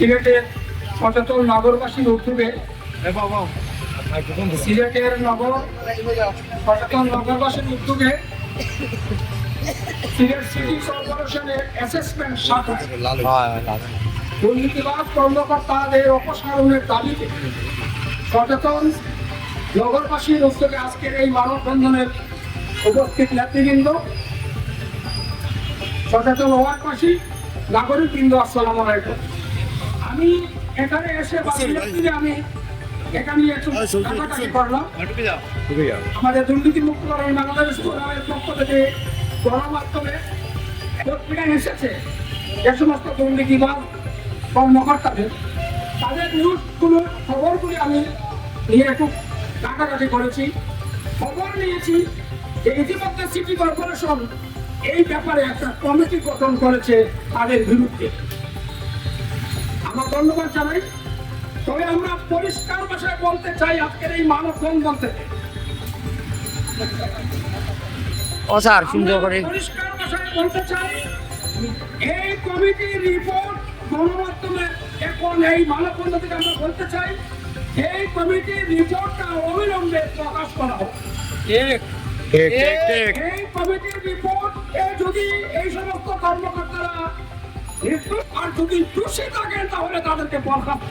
সিলেটের সচেতন নগরবাসীর উদ্যোগে সিলেটের নগর সচেতন নগরবাসীর উদ্যোগে সিলেট সিটি কর্পোরেশনের অ্যাসেসমেন্ট শাখা দুর্নীতিবাদ কর্মকর্তাদের অপসারণের দাবিতে সচেতন নগরবাসীর উদ্যোগে আজকের এই মানববন্ধনের উপস্থিত নেতৃবৃন্দ, সচেতন ওয়ার্ডবাসী নাগরিক বৃন্দ আসসালাম আলাইকুম। আমি এখানে এসে আমি এখানে একটু কাটাকাটি করলাম? আমাদের দুর্নীতি মুক্ত করার বাংলাদেশ ফোরামের পক্ষ থেকে গণমাধ্যমে এসেছে। যে সমস্ত দুর্নীতিবাদ কর্মকর্তাদের তাদের খবরগুলি আমি নিয়ে একটু কাটাকাটি করেছি। খবর নিয়েছি যে ইতিমধ্যে সিটি কর্পোরেশন এই ব্যাপারে একটা কমিটি গঠন করেছে তাদের বিরুদ্ধে। আমরা ধন্যবাদ জানাই। তবে আমরা পরিষ্কার ভাষায় বলতে চাই আজকের এই মানববন্ধন থেকে। ও স্যার সুন্দর করে। পরিষ্কার ভাষায় বলতে চাই এই কমিটির রিপোর্ট গণমাধ্যমে এখন এই মানববন্ধন থেকে আমরা বলতে চাই এই কমিটির রিপোর্টটা অবিলম্বে প্রকাশ করা হোক। এই কমিটির রিপোর্ট যদি এই সমস্ত কর্মকর্তারা আর যদি দোষী থাকে তাহলে তাদেরকে বরখাস্ত